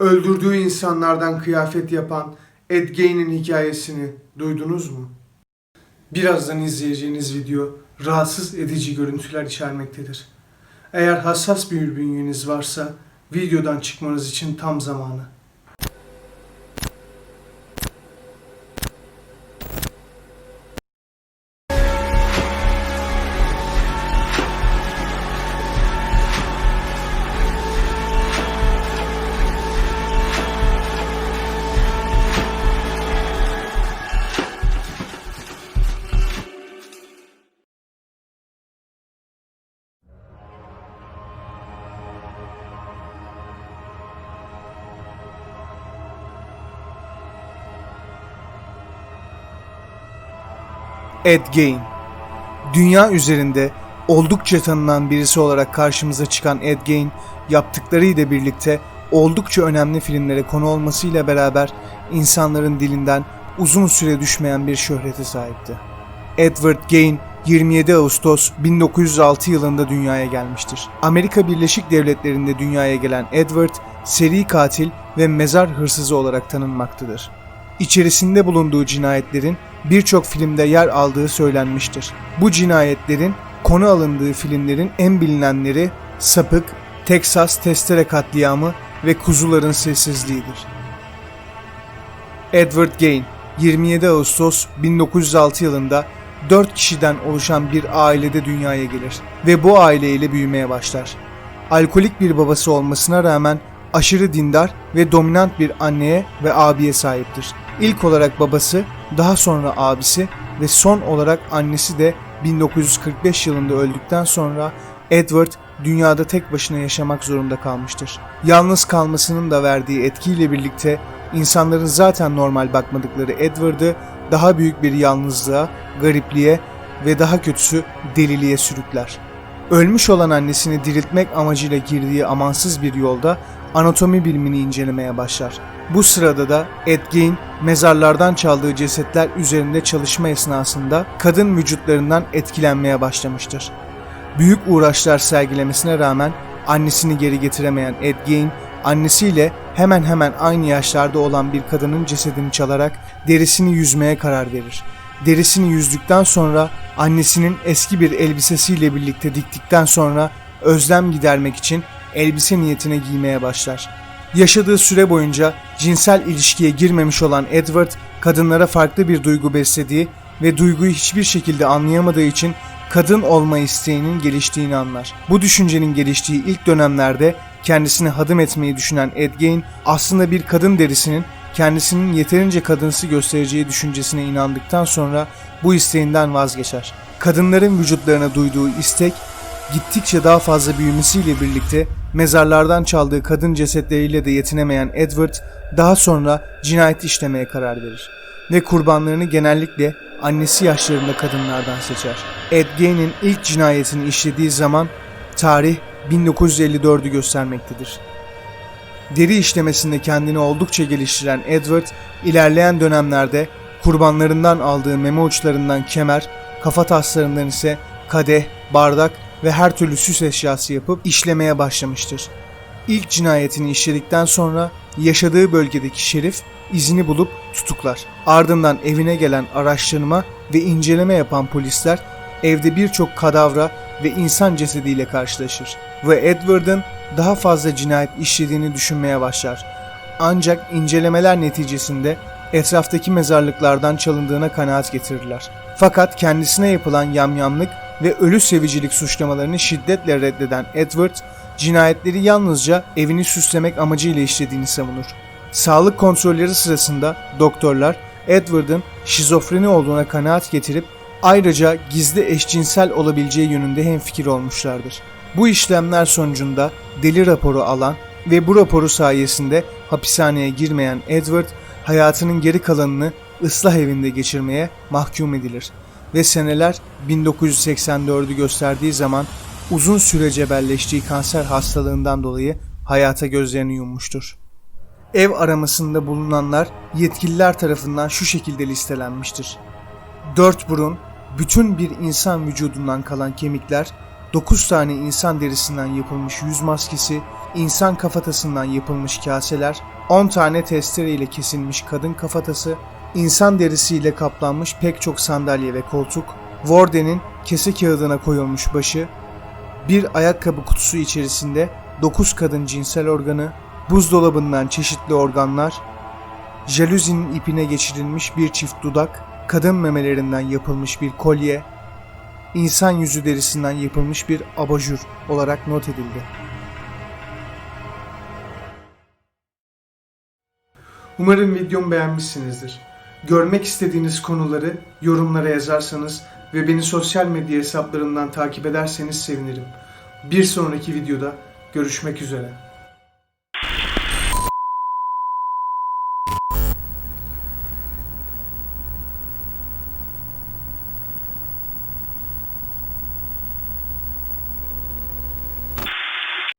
Öldürdüğü insanlardan kıyafet yapan Ed Gein'in hikayesini duydunuz mu? Birazdan izleyeceğiniz video rahatsız edici görüntüler içermektedir. Eğer hassas bir bünyeniz varsa videodan çıkmanız için tam zamanı. Ed Gein Dünya üzerinde oldukça tanınan birisi olarak karşımıza çıkan Ed Gein, yaptıklarıyla birlikte oldukça önemli filmlere konu olmasıyla beraber insanların dilinden uzun süre düşmeyen bir şöhrete sahipti. Edward Gein 27 Ağustos 1906 yılında dünyaya gelmiştir. Amerika Birleşik Devletleri'nde dünyaya gelen Edward, seri katil ve mezar hırsızı olarak tanınmaktadır. İçerisinde bulunduğu cinayetlerin birçok filmde yer aldığı söylenmiştir. Bu cinayetlerin konu alındığı filmlerin en bilinenleri Sapık, Texas Testere Katliamı ve Kuzuların Sessizliğidir. Edward Gein 27 Ağustos 1906 yılında 4 kişiden oluşan bir ailede dünyaya gelir ve bu aileyle büyümeye başlar. Alkolik bir babası olmasına rağmen aşırı dindar ve dominant bir anneye ve abiye sahiptir. İlk olarak babası, daha sonra abisi ve son olarak annesi de 1945 yılında öldükten sonra Edward dünyada tek başına yaşamak zorunda kalmıştır. Yalnız kalmasının da verdiği etkiyle birlikte insanların zaten normal bakmadıkları Edward'ı daha büyük bir yalnızlığa, garipliğe ve daha kötüsü deliliğe sürükler. Ölmüş olan annesini diriltmek amacıyla girdiği amansız bir yolda anatomi bilimini incelemeye başlar. Bu sırada da Ed Gein mezarlardan çaldığı cesetler üzerinde çalışma esnasında kadın vücutlarından etkilenmeye başlamıştır. Büyük uğraşlar sergilemesine rağmen annesini geri getiremeyen Ed Gein, annesiyle hemen hemen aynı yaşlarda olan bir kadının cesedini çalarak derisini yüzmeye karar verir. Derisini yüzdükten sonra annesinin eski bir elbisesiyle birlikte diktikten sonra özlem gidermek için elbise niyetine giymeye başlar. Yaşadığı süre boyunca cinsel ilişkiye girmemiş olan Edward, kadınlara farklı bir duygu beslediği ve duyguyu hiçbir şekilde anlayamadığı için kadın olma isteğinin geliştiğini anlar. Bu düşüncenin geliştiği ilk dönemlerde kendisini hadım etmeyi düşünen Ed Gein aslında bir kadın derisinin kendisinin yeterince kadınsı göstereceği düşüncesine inandıktan sonra bu isteğinden vazgeçer. Kadınların vücutlarına duyduğu istek gittikçe daha fazla büyümesiyle birlikte mezarlardan çaldığı kadın cesetleriyle de yetinemeyen Edward daha sonra cinayet işlemeye karar verir ve kurbanlarını genellikle annesi yaşlarında kadınlardan seçer. Ed Gein'in ilk cinayetini işlediği zaman tarih 1954'ü göstermektedir. Deri işlemesinde kendini oldukça geliştiren Edward, ilerleyen dönemlerde kurbanlarından aldığı meme uçlarından kemer, kafa taslarından ise kadeh, bardak ve her türlü süs eşyası yapıp işlemeye başlamıştır. İlk cinayetini işledikten sonra yaşadığı bölgedeki şerif izini bulup tutuklar. Ardından evine gelen araştırma ve inceleme yapan polisler evde birçok kadavra ve insan cesediyle karşılaşır ve Edward'ın daha fazla cinayet işlediğini düşünmeye başlar. Ancak incelemeler neticesinde etraftaki mezarlıklardan çalındığına kanaat getirirler. Fakat kendisine yapılan yamyamlık ve ölü sevicilik suçlamalarını şiddetle reddeden Edward, cinayetleri yalnızca evini süslemek amacıyla işlediğini savunur. Sağlık kontrolleri sırasında doktorlar Edward'ın şizofreni olduğuna kanaat getirip ayrıca gizli eşcinsel olabileceği yönünde hemfikir olmuşlardır. Bu işlemler sonucunda deli raporu alan ve bu raporu sayesinde hapishaneye girmeyen Edward hayatının geri kalanını ıslah evinde geçirmeye mahkum edilir ve seneler 1984'ü gösterdiği zaman uzun süre cebelleştiği kanser hastalığından dolayı hayata gözlerini yummuştur. Ev aramasında bulunanlar yetkililer tarafından şu şekilde listelenmiştir. Dört burun, bütün bir insan vücudundan kalan kemikler, 9 tane insan derisinden yapılmış yüz maskesi, insan kafatasından yapılmış kaseler, 10 tane testere ile kesilmiş kadın kafatası, insan derisiyle kaplanmış pek çok sandalye ve koltuk, Warden'in kese kağıdına koyulmuş başı, bir ayakkabı kutusu içerisinde 9 kadın cinsel organı, buzdolabından çeşitli organlar, jaluzinin ipine geçirilmiş bir çift dudak, kadın memelerinden yapılmış bir kolye, insan yüzü derisinden yapılmış bir abajur olarak not edildi. Umarım videomu beğenmişsinizdir. Görmek istediğiniz konuları yorumlara yazarsanız ve beni sosyal medya hesaplarımdan takip ederseniz sevinirim. Bir sonraki videoda görüşmek üzere.